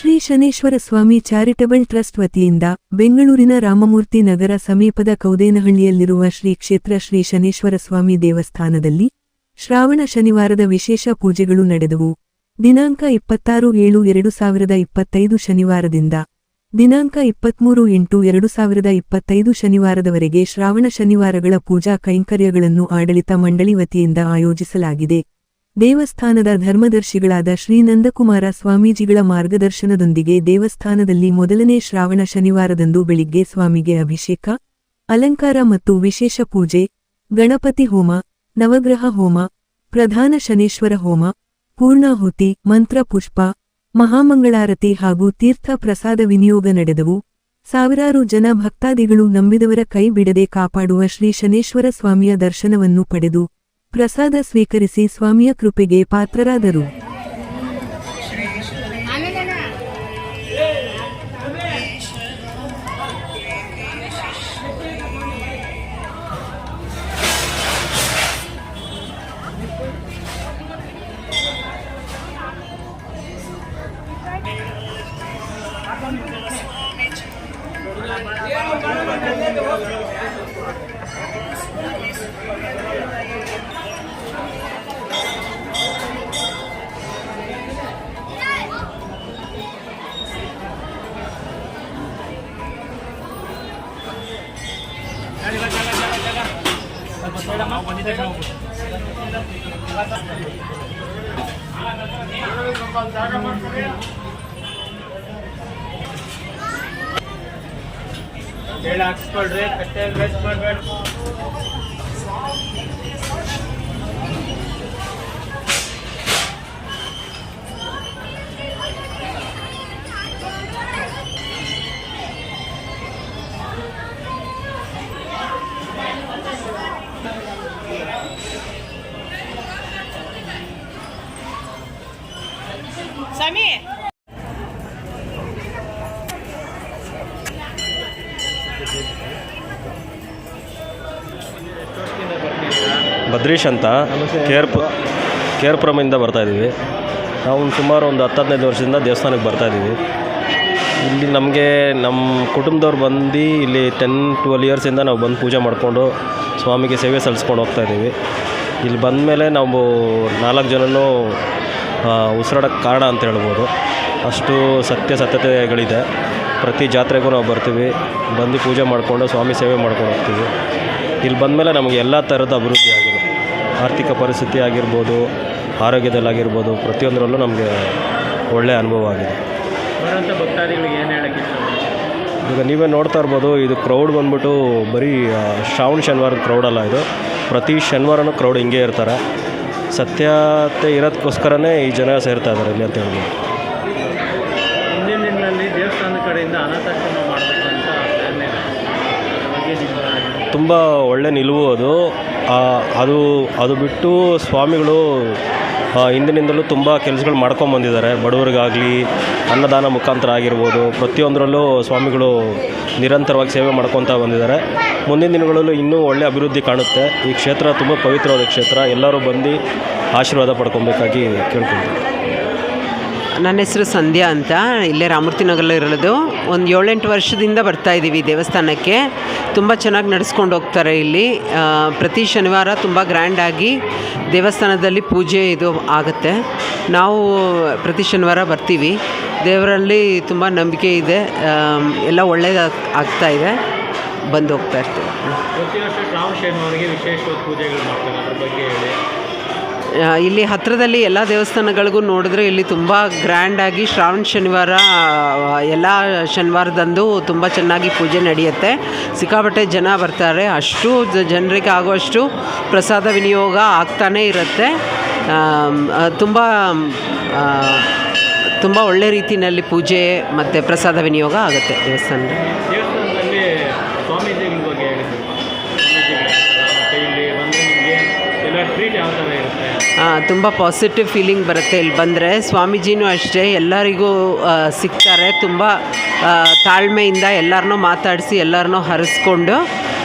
Shri Shaneshwara Swami charitable trust ವತಿಯಿಂದ ಬೆಂಗಳೂರಿನ ರಾಮಮೂರ್ತಿ ನಗರ ಸಮೀಪದ ಕೌದೇನಹಳ್ಳಿಯಲ್ಲಿರುವ ಶ್ರೀ ಕ್ಷೇತ್ರ ಶ್ರೀ ಶನೇಶ್ವರ ಸ್ವಾಮಿ ದೇವಸ್ಥಾನದಲ್ಲಿ ಶ್ರಾವಣ ಶನಿವಾರದ ವಿಶೇಷ ಪೂಜೆಗಳು ನಡೆದವು. ದಿನಾಂಕ ಇಪ್ಪತ್ತಾರು ಏಳು ಎರಡು ಸಾವಿರದ ಇಪ್ಪತ್ತೈದು ಶನಿವಾರದಿಂದ ದಿನಾಂಕ ಇಪ್ಪತ್ಮೂರು ಎಂಟು ಎರಡು ಸಾವಿರದ ಇಪ್ಪತ್ತೈದು ಶನಿವಾರದವರೆಗೆ ಶ್ರಾವಣ ಶನಿವಾರಗಳ ಪೂಜಾ ಕೈಂಕರ್ಯಗಳನ್ನು ಆಡಳಿತ ಮಂಡಳಿ ವತಿಯಿಂದ ಆಯೋಜಿಸಲಾಗಿದೆ. ದೇವಸ್ಥಾನದ ಧರ್ಮದರ್ಶಿಗಳಾದ ಶ್ರೀ ನಂದಕುಮಾರ ಸ್ವಾಮೀಜಿಗಳ ಮಾರ್ಗದರ್ಶನದೊಂದಿಗೆ ದೇವಸ್ಥಾನದಲ್ಲಿ ಮೊದಲನೇ ಶ್ರಾವಣ ಶನಿವಾರದಂದು ಬೆಳಿಗ್ಗೆ ಸ್ವಾಮಿಗೆ ಅಭಿಷೇಕ, ಅಲಂಕಾರ ಮತ್ತು ವಿಶೇಷ ಪೂಜೆ, ಗಣಪತಿ ಹೋಮ, ನವಗ್ರಹ ಹೋಮ, ಪ್ರಧಾನ ಶನೇಶ್ವರ ಹೋಮ, ಪೂರ್ಣಾಹುತಿ, ಮಂತ್ರ ಪುಷ್ಪ, ಮಹಾಮಂಗಳಾರತಿ ಹಾಗೂ ತೀರ್ಥ ಪ್ರಸಾದ ವಿನಿಯೋಗ ನಡೆದವು. ಸಾವಿರಾರು ಜನ ಭಕ್ತಾದಿಗಳು ನಂಬಿದವರ ಕೈ ಬಿಡದೆ ಕಾಪಾಡುವ ಶ್ರೀ ಶನೇಶ್ವರ ಸ್ವಾಮಿಯ ದರ್ಶನವನ್ನು ಪಡೆದು ಪ್ರಸಾದ ಸ್ವೀಕರಿಸಿ ಸ್ವಾಮಿಯ ಕೃಪೆಗೆ ಪಾತ್ರರಾದರು. ಹೇಳಿ ಹಾಕ್ಸ್ಕೊಳ್ರಿ ಕಟ್ಟೆ ವೇಸ್ಟ್ ಮಾಡಬೇಡ ಸ್ವಾಮಿ. ಭದ್ರೀಶ್ ಅಂತ. ಕೇರ್ ಕೇರ್ಪುರಮಿಂದ ಬರ್ತಾಯಿದ್ದೀವಿ ನಾವು ಒಂದು ಸುಮಾರು ಒಂದು ಹತ್ತು ಹದಿನೈದು ವರ್ಷದಿಂದ ದೇವಸ್ಥಾನಕ್ಕೆ ಬರ್ತಾಯಿದ್ದೀವಿ ಇಲ್ಲಿ ನಮಗೆ ನಮ್ಮ ಕುಟುಂಬದವ್ರು ಬಂದು ಇಲ್ಲಿ ಟೆನ್ ಟ್ವೆಲ್ ಇಯರ್ಸಿಂದ ನಾವು ಬಂದು ಪೂಜೆ ಮಾಡಿಕೊಂಡು ಸ್ವಾಮಿಗೆ ಸೇವೆ ಸಲ್ಲಿಸ್ಕೊಂಡು ಹೋಗ್ತಾಯಿದ್ದೀವಿ ಇಲ್ಲಿ ಬಂದಮೇಲೆ ನಾವು ನಾಲ್ಕು ಜನನೂ ಉಸಿರಾಡೋಕ್ಕೆ ಕಾರಣ ಅಂತ ಹೇಳ್ಬೋದು. ಅಷ್ಟು ಸತ್ಯ ಸತ್ಯತೆಗಳಿದೆ. ಪ್ರತಿ ಜಾತ್ರೆಗೂ ನಾವು ಬರ್ತೀವಿ. ಬಂದು ಪೂಜೆ ಮಾಡಿಕೊಂಡು ಸ್ವಾಮಿ ಸೇವೆ ಮಾಡ್ಕೊಂಡು ಹೋಗ್ತೀವಿ. ಇಲ್ಲಿ ಬಂದಮೇಲೆ ನಮಗೆ ಎಲ್ಲ ಥರದ ಅಭಿವೃದ್ಧಿ ಆಗಿದೆ ಆರ್ಥಿಕ ಪರಿಸ್ಥಿತಿ ಆಗಿರ್ಬೋದು ಆರೋಗ್ಯದಲ್ಲಾಗಿರ್ಬೋದು ಪ್ರತಿಯೊಂದರಲ್ಲೂ ನಮಗೆ ಒಳ್ಳೆಯ ಅನುಭವ ಆಗಿದೆ. ಬರೋಂಥ ಭಕ್ತಾದಿಗಳಿಗೆ ಏನು ಹೇಳಕ್ಕೆ ಇಷ್ಟಪಡ್ತೀನಿ ಈಗ ನೀವೇ ನೋಡ್ತಾ ಇರ್ಬೋದು ಇದು ಕ್ರೌಡ್ ಬಂದ್ಬಿಟ್ಟು ಬರೀ ಶ್ರಾವಣ ಶನಿವಾರದ ಕ್ರೌಡಲ್ಲ ಇದು. ಪ್ರತಿ ಶನಿವಾರನೂ ಕ್ರೌಡ್ ಹಿಂಗೆ ಇರ್ತಾರೆ. ಸತ್ಯತೆ ಇರೋದಕ್ಕೋಸ್ಕರನೇ ಈ ಜನ ಸೇರ್ತಾ ಇದ್ದಾರೆ ಇಲ್ಲಿ ಅಂತ ಹೇಳ್ಬೋದು. ಮುಂದಿನ ದಿನಗಳಲ್ಲಿ ದೇವಸ್ಥಾನದ ಕಡೆಯಿಂದ ಅನಾಥಾಶ್ರಮ ಮಾಡಬೇಕಂತ ತುಂಬ ಒಳ್ಳೆ ನಿಲುವು ಅದು. ಅದು ಅದು ಬಿಟ್ಟು ಸ್ವಾಮಿಗಳು ಹಿಂದಿನಿಂದಲೂ ತುಂಬ ಕೆಲಸಗಳು ಮಾಡ್ಕೊಂಬಂದಿದ್ದಾರೆ ಬಡವರಿಗಾಗಲಿ, ಅನ್ನದಾನ ಮುಖಾಂತರ ಆಗಿರ್ಬೋದು, ಪ್ರತಿಯೊಂದರಲ್ಲೂ ಸ್ವಾಮಿಗಳು ನಿರಂತರವಾಗಿ ಸೇವೆ ಮಾಡ್ಕೊತಾ ಬಂದಿದ್ದಾರೆ. ಮುಂದಿನ ದಿನಗಳಲ್ಲೂ ಇನ್ನೂ ಒಳ್ಳೆ ಅಭಿವೃದ್ಧಿ ಕಾಣುತ್ತೆ. ಈ ಕ್ಷೇತ್ರ ತುಂಬ ಪವಿತ್ರವಾದ ಕ್ಷೇತ್ರ. ಎಲ್ಲರೂ ಬಂದು ಆಶೀರ್ವಾದ ಪಡ್ಕೊಬೇಕಾಗಿ ಕೇಳ್ಕೊಳ್ತೀನಿ. ನನ್ನ ಹೆಸರು ಸಂಧ್ಯಾ ಅಂತ. ಇಲ್ಲೇ ರಾಮೂರ್ತಿ ನಗರಲ್ಲಿರೋದು ಒಂದು ಏಳೆಂಟು ವರ್ಷದಿಂದ ಬರ್ತಾ ಇದ್ದೀವಿ ದೇವಸ್ಥಾನಕ್ಕೆ. ತುಂಬ ಚೆನ್ನಾಗಿ ನಡೆಸ್ಕೊಂಡು ಹೋಗ್ತಾರೆ ಇಲ್ಲಿ. ಪ್ರತಿ ಶನಿವಾರ ತುಂಬ ಗ್ರ್ಯಾಂಡಾಗಿ ದೇವಸ್ಥಾನದಲ್ಲಿ ಪೂಜೆ ಇದು ಆಗುತ್ತೆ. ನಾವು ಪ್ರತಿ ಶನಿವಾರ ಬರ್ತೀವಿ. ದೇವರಲ್ಲಿ ತುಂಬ ನಂಬಿಕೆ ಇದೆ. ಎಲ್ಲ ಒಳ್ಳೇದು ಆಗ್ತಾ ಇದೆ. ಬಂದು ಹೋಗ್ತಾ ಇರ್ತೀವಿ. ಪ್ರತಿ ವರ್ಷ ಪೂಜೆಗಳು ಮಾಡ್ತಾರೆ. ಅದ್ರ ಬಗ್ಗೆ ಹೇಳಿ. ಇಲ್ಲಿ ಹತ್ತಿರದಲ್ಲಿ ಎಲ್ಲ ದೇವಸ್ಥಾನಗಳಿಗೂ ನೋಡಿದ್ರೆ ಇಲ್ಲಿ ತುಂಬ ಗ್ರ್ಯಾಂಡಾಗಿ ಶ್ರಾವಣ ಶನಿವಾರ ಎಲ್ಲ ಶನಿವಾರದಂದು ತುಂಬ ಚೆನ್ನಾಗಿ ಪೂಜೆ ನಡೆಯುತ್ತೆ. ಸಿಕ್ಕಾಪಟ್ಟೆ ಜನ ಬರ್ತಾರೆ. ಅಷ್ಟು ಜನರಿಗೆ ಆಗುವಷ್ಟು ಪ್ರಸಾದ ವಿನಿಯೋಗ ಆಗ್ತಾನೇ ಇರುತ್ತೆ. ತುಂಬ ತುಂಬ ಒಳ್ಳೆ ರೀತಿಯಲ್ಲಿ ಪೂಜೆ ಮತ್ತು ಪ್ರಸಾದ ವಿನಿಯೋಗ ಆಗುತ್ತೆ ದೇವಸ್ಥಾನದಲ್ಲಿ. ತುಂಬ ಪಾಸಿಟಿವ್ ಫೀಲಿಂಗ್ ಬರುತ್ತೆ ಇಲ್ಲಿ ಬಂದರೆ. ಸ್ವಾಮೀಜಿನೂ ಅಷ್ಟೇ ಎಲ್ಲರಿಗೂ ಸಿಗ್ತಾರೆ. ತುಂಬ ತಾಳ್ಮೆಯಿಂದ ಎಲ್ಲರನ್ನೂ ಮಾತಾಡಿಸಿ ಎಲ್ಲರನ್ನೂ ಹರಿಸ್ಕೊಂಡು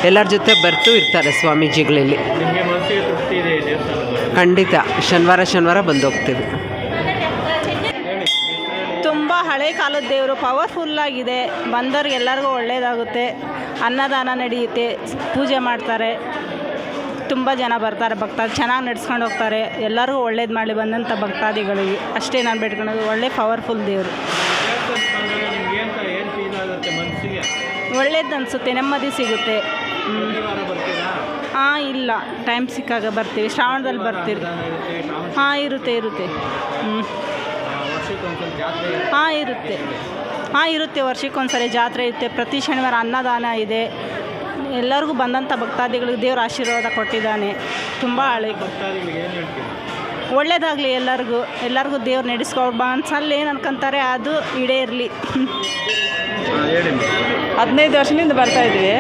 ಎಲ್ಲರ ಜೊತೆ ಬರ್ತು ಇರ್ತಾರೆ ಸ್ವಾಮೀಜಿಗಳಲ್ಲಿ. ಖಂಡಿತ. ಶನಿವಾರ ಶನಿವಾರ ಬಂದು ಹೋಗ್ತೀವಿ ತುಂಬ ಹಳೆ ಹಳೆ ಕಾಲದ ದೇವರು ಪವರ್ಫುಲ್ಲಾಗಿದೆ ಬಂದವ್ರಿಗೆ ಎಲ್ಲರಿಗೂ ಒಳ್ಳೆಯದಾಗುತ್ತೆ ಅನ್ನದಾನ ನಡೆಯುತ್ತೆ ಪೂಜೆ ಮಾಡ್ತಾರೆ. ತುಂಬ ಜನ ಬರ್ತಾರೆ ಭಕ್ತಾದಿ, ಚೆನ್ನಾಗಿ ನಡ್ಸ್ಕೊಂಡು ಹೋಗ್ತಾರೆ. ಎಲ್ಲರಿಗೂ ಒಳ್ಳೇದು ಮಾಡಿ ಬಂದಂಥ ಭಕ್ತಾದಿಗಳಿಗೆ ಅಷ್ಟೇ ನಾನು ಬೇಡ್ಕೊಳೋದು, ಒಳ್ಳೆ ಪವರ್ಫುಲ್ ದೇವರು. ಒಳ್ಳೇದು ಅನಿಸುತ್ತೆ, ನೆಮ್ಮದಿ ಸಿಗುತ್ತೆ. ಹಾಂ, ಇಲ್ಲ ಟೈಮ್ ಸಿಕ್ಕಾಗ ಬರ್ತೀವಿ, ಶ್ರಾವಣದಲ್ಲಿ ಬರ್ತೀವಿ. ಹಾಂ, ಇರುತ್ತೆ ಇರುತ್ತೆ. ಹ್ಞೂ ಹಾಂ, ಇರುತ್ತೆ. ಹಾಂ, ಇರುತ್ತೆ, ವರ್ಷಕ್ಕೊಂದ್ಸರಿ ಜಾತ್ರೆ ಇರುತ್ತೆ, ಪ್ರತಿ ಶನಿವಾರ ಅನ್ನದಾನ ಇದೆ. ಎಲ್ಲರಿಗೂ ಬಂದಂಥ ಭಕ್ತಾದಿಗಳಿಗೆ ದೇವರ ಆಶೀರ್ವಾದ ಕೊಟ್ಟಿದ್ದಾನೆ. ತುಂಬ ಹಳೆ ಒಳ್ಳೇದಾಗಲಿ ಎಲ್ಲರಿಗೂ. ಎಲ್ಲರಿಗೂ ದೇವ್ರು ನಡೆಸ್ಕೊಡ್ ಅನ್ಸಲ್ಲಿ ಏನು ಅನ್ಕೊಂತಾರೆ ಅದು ಈಡೇರಲಿ ಹದಿನೈದು ವರ್ಷದಿಂದ ಬರ್ತಾ ಇದ್ವಿ.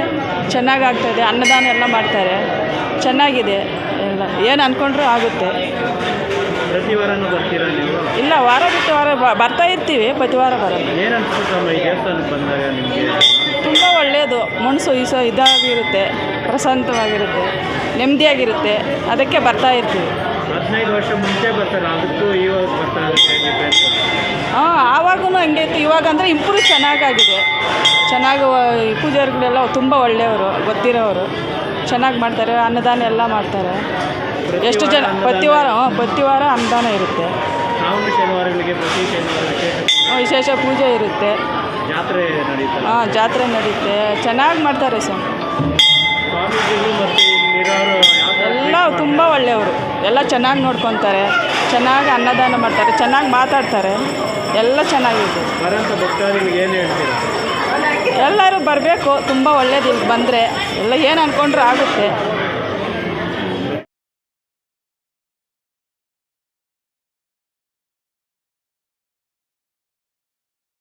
ಚೆನ್ನಾಗಿ ಆಗ್ತಾಯಿದೆ ಅನ್ನದಾನ ಎಲ್ಲ ಮಾಡ್ತಾರೆ. ಚೆನ್ನಾಗಿದೆ. ಎಲ್ಲ. ಏನು ಅಂದ್ಕೊಂಡ್ರೂ ಆಗುತ್ತೆ. ಪ್ರತಿ ವಾರನೂ ಬರ್ತೀರಾ ನೀವು? ಇಲ್ಲ ವಾರ ಬಿಟ್ಟು ವಾರ ಬ- ಬರ್ತಾ ಇರ್ತೀವಿ. ಪ್ರತಿ ವಾರ ಬರೋದು ಏನು ಅನ್ಸುತ್ತಮ್ಮ ಈ ದೇವಸ್ಥಾನಕ್ಕೆ ಬಂದಾಗ ನಿಮಗೆ? ತುಂಬ ಒಳ್ಳೆಯದು. ಮನಸ್ಸು ಈಸೋ ಇದಾಗಿರುತ್ತೆ. ಪ್ರಶಾಂತವಾಗಿರುತ್ತೆ. ನೆಮ್ಮದಿಯಾಗಿರುತ್ತೆ. ಅದಕ್ಕೆ ಬರ್ತಾ ಇರ್ತೀವಿ. ಹದಿನೈದು ವರ್ಷ ಮುಂಚೆ ಬರ್ತಾರೆ. ಅದಕ್ಕೂ ಇವಾಗ ಬರ್ತಾರೆ ಹಾಂ ಆವಾಗೂ ಹಂಗೆ ಇತ್ತು. ಇವಾಗ ಅಂದರೆ ಇಂಪ್ರೂವ್ ಚೆನ್ನಾಗಾಗಿದೆ. ಚೆನ್ನಾಗಿ ಪೂಜಾರಿಗಳೆಲ್ಲ ತುಂಬ ಒಳ್ಳೆಯವರು ಗೊತ್ತಿರೋರು. ಚೆನ್ನಾಗಿ ಮಾಡ್ತಾರೆ. ಅನ್ನದಾನ ಎಲ್ಲ ಮಾಡ್ತಾರೆ. ಎಷ್ಟು ಜನ ಪ್ರತಿ ವಾರ ಪ್ರತಿ ವಾರ ಅನ್ನದಾನ ಇರುತ್ತೆ. ಶ್ರಾವಣ ಶನಿವಾರಗಳಿಗೆ ಪ್ರತಿ ಶನಿವಾರ ವಿಶೇಷ ವಿಶೇಷ ಪೂಜೆ ಇರುತ್ತೆ. ಜಾತ್ರೆ ನಡೀತಾರೆ ಹಾಂ ಜಾತ್ರೆ ನಡೆಯುತ್ತೆ ಚೆನ್ನಾಗಿ ಮಾಡ್ತಾರೆ ಸರ್ ಸ್ವಾಮೀಜಿಗಳು ಮತ್ತು ಎಲ್ಲ ತುಂಬ ಒಳ್ಳೆಯವರು. ಎಲ್ಲ ಚೆನ್ನಾಗಿ ನೋಡ್ಕೊತಾರೆ. ಚೆನ್ನಾಗಿ ಅನ್ನದಾನ ಮಾಡ್ತಾರೆ. ಚೆನ್ನಾಗಿ ಮಾತಾಡ್ತಾರೆ. ಎಲ್ಲ ಚೆನ್ನಾಗಿದೆ. ಬರೋಂಥ ಭಕ್ತಾದಿಗಳಿಗೆ ಏನು ಹೇಳ್ತೀರಾ? ಎಲ್ಲರೂ ಬರಬೇಕು. ತುಂಬ ಒಳ್ಳೇದು ಇಲ್ಲಿ ಬಂದರೆ. ಎಲ್ಲ ಏನು ಅಂದ್ಕೊಂಡ್ರೂ ಆಗುತ್ತೆ.